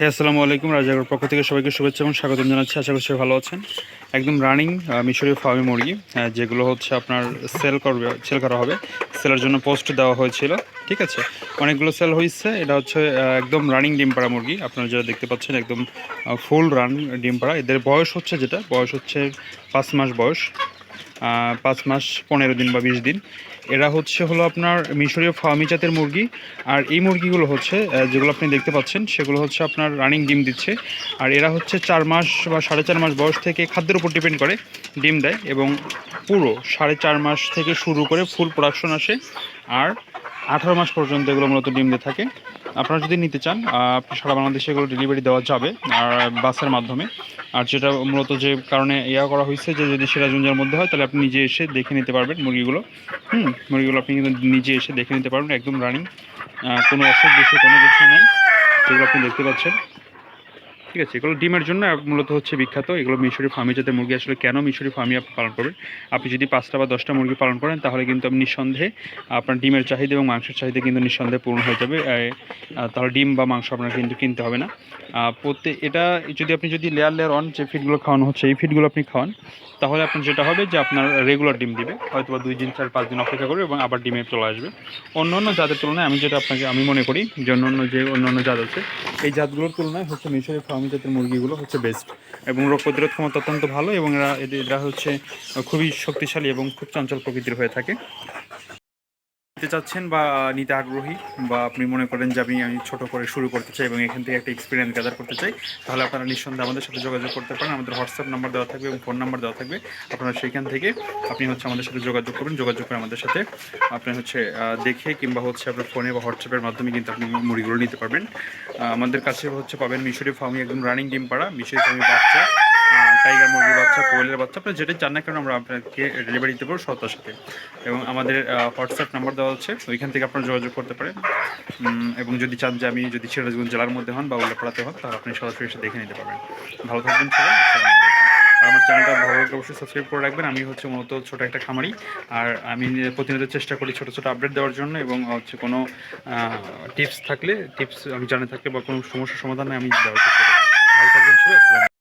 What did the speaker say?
হ্যাঁ, আসসালামু আলাইকুম। রাজাগর পক্ষ থেকে সবাইকে শুভেচ্ছা এবং স্বাগতম জানাচ্ছি। আশা করি সবাই ভালো আছেন। একদম রানিং মিশরীয় ফার্মি মুরগি যেগুলো হচ্ছে আপনার সেল করবে সেল করা হবে। সেলের জন্য পোস্ট দেওয়া হয়েছিল ঠিক আছে? অনেকগুলো সেল হয়েছে। এটা হচ্ছে একদম রানিং ডিম পাড়া মুরগি। আপনারা যারা দেখতে পাচ্ছেন একদম ফুল রান ডিম পাড়া। এদের বয়স হচ্ছে যেটা? বয়স হচ্ছে পাঁচ মাস বয়স। পাঁচ মাস, পনেরো দিন বা বিশ দিন। এরা হচ্ছে হলো আপনার মিশরীয় ফার্মি জাতের মুরগি। আর এই মুরগিগুলো হচ্ছে যেগুলো আপনি দেখতে পাচ্ছেন, সেগুলো হচ্ছে আপনার রানিং ডিম দিচ্ছে। আর এরা হচ্ছে চার মাস বা সাড়ে চার মাস বয়স থেকে খাদ্যের উপর ডিপেন্ড করে, ডিম দেয় এবং পুরো সাড়ে চার মাস থেকে শুরু করে ফুল প্রোডাকশন আসে। আর আঠারো মাস পর্যন্ত এগুলো মূলত ডিম দিয়ে থাকে। আপনারা যদি নিতে চান সারা বাংলাদেশে এগুলো ডেলিভারি দেওয়া যাবে, আর বাসের মাধ্যমে। আর যেটা মূলত যে কারণে ইয়া করা হয়েছে যে যদি সেরা জুঞ্জার মধ্যে হয়, তাহলে আপনি নিজে এসে দেখে নিতে পারবেন মুরগিগুলো। হুম, মুরগিগুলো আপনি কিন্তু নিজে এসে দেখে নিতে পারবেন, একদম রানিং কোনো অসুখ বিসুখ, কোনো কিছু নেই। যেগুলো আপনি দেখতে পাচ্ছেন। ঠিক আছে, এগুলো ডিমের জন্য মূলত হচ্ছে বিখ্যাত। এগুলো মিশরি ফার্মি যাতে মুরগি। আসলে কেন মিশরি ফার্মি আপনি পালন করবেন? আপনি যদি পাঁচটা বা দশটা মুরগি পালন করেন, তাহলে কিন্তু আপনি নিঃসন্দেহে আপনার ডিমের চাহিদা এবং মাংসের চাহিদা কিন্তু নিঃসন্দেহে পূর্ণ হয়ে যাবে। তাহলে ডিম বা মাংস আপনার কিন্তু কিনতে হবে না। প্রত্যেক এটা যদি আপনি যদি লেয়ার লেয়ার অন যে ফিডগুলো খাওয়ানো হচ্ছে, এই ফিডগুলো আপনি খাওয়ান, তাহলে আপনার যেটা হবে যে আপনার রেগুলার ডিম দিবে। হয়তো বা দুই দিন, চার, পাঁচ দিন অপেক্ষা করবে এবং আবার ডিমে চলে আসবে। অন্য অন্য জাতের তুলনায় আমি যেটা আপনাকে, আমি মনে করি যে অন্য অন্য যে অন্য অন্য জাত আছে, এই জাতগুলোর তুলনায় হচ্ছে মিশরের ফার্মি জাতের মুরগিগুলো হচ্ছে বেস্ট এবং রোগ প্রতিরোধ ক্ষমতা অত্যন্ত ভালো এবং এরা এরা হচ্ছে খুবই শক্তিশালী এবং খুব চঞ্চল প্রকৃতির হয়ে থাকে। নিতে চাচ্ছেন বা নিতে আগ্রহী, বা আপনি মনে করেন যে আমি আমি ছোট করে শুরু করতে চাই এবং এখান থেকে একটা এক্সপিরিয়েন্স গ্যাদার করতে চাই, তাহলে আপনারা নিঃসন্দেহে আমাদের সাথে যোগাযোগ করতে পারেন। আমাদের হোয়াটসঅ্যাপ নাম্বার দেওয়া থাকবে এবং ফোন নাম্বার দেওয়া থাকবে। আপনারা সেইখান থেকে আপনি হচ্ছে আমাদের সাথে যোগাযোগ করবেন। যোগাযোগ করে আমাদের সাথে আপনি হচ্ছে দেখে কিংবা হচ্ছে আপনার ফোনে বা হোয়াটসঅ্যাপের মাধ্যমে কিন্তু আপনি মুড়িগুলো নিতে পারবেন। আমাদের কাছে হচ্ছে পাবেন মিশরি ফার্মি একদম রানিং ডিম পাড়া। মিশরি ফার্মি বাচ্চা টাইগার মুরগির বাচ্চা, কোয়েলের বাচ্চা আপনার যেটা চান না কেন আমরা আপনাকে ডেলিভারি দিতে পারব সত্তার সাথে। এবং আমাদের হোয়াটসঅ্যাপ নাম্বার দেওয়া হচ্ছে, ওইখান থেকে আপনারা যোগাযোগ করতে পারেন। এবং যদি চান যে আমি যদি সিরাজগঞ্জ জেলার মধ্যে হন বা উল্লাপাড়াতে হন, তাহলে আপনি সরাসরি এসে দেখে নিতে পারবেন। ভালো থাকবেন আর আমার চ্যানেলটা ভালো লাগলে অবশ্যই সাবস্ক্রাইব করে রাখবেন। আমি হচ্ছে মূলত ছোটো একটা খামারি, আর আমি প্রতিনিয়ত চেষ্টা করি ছোটো ছোটো আপডেট দেওয়ার জন্য এবং হচ্ছে কোনো টিপস থাকলে টিপস আমি জানে থাকলে বা কোনো সমস্যার সমাধানে আমি দেওয়ার চেষ্টা করি। ভালো থাকবেন সবাই।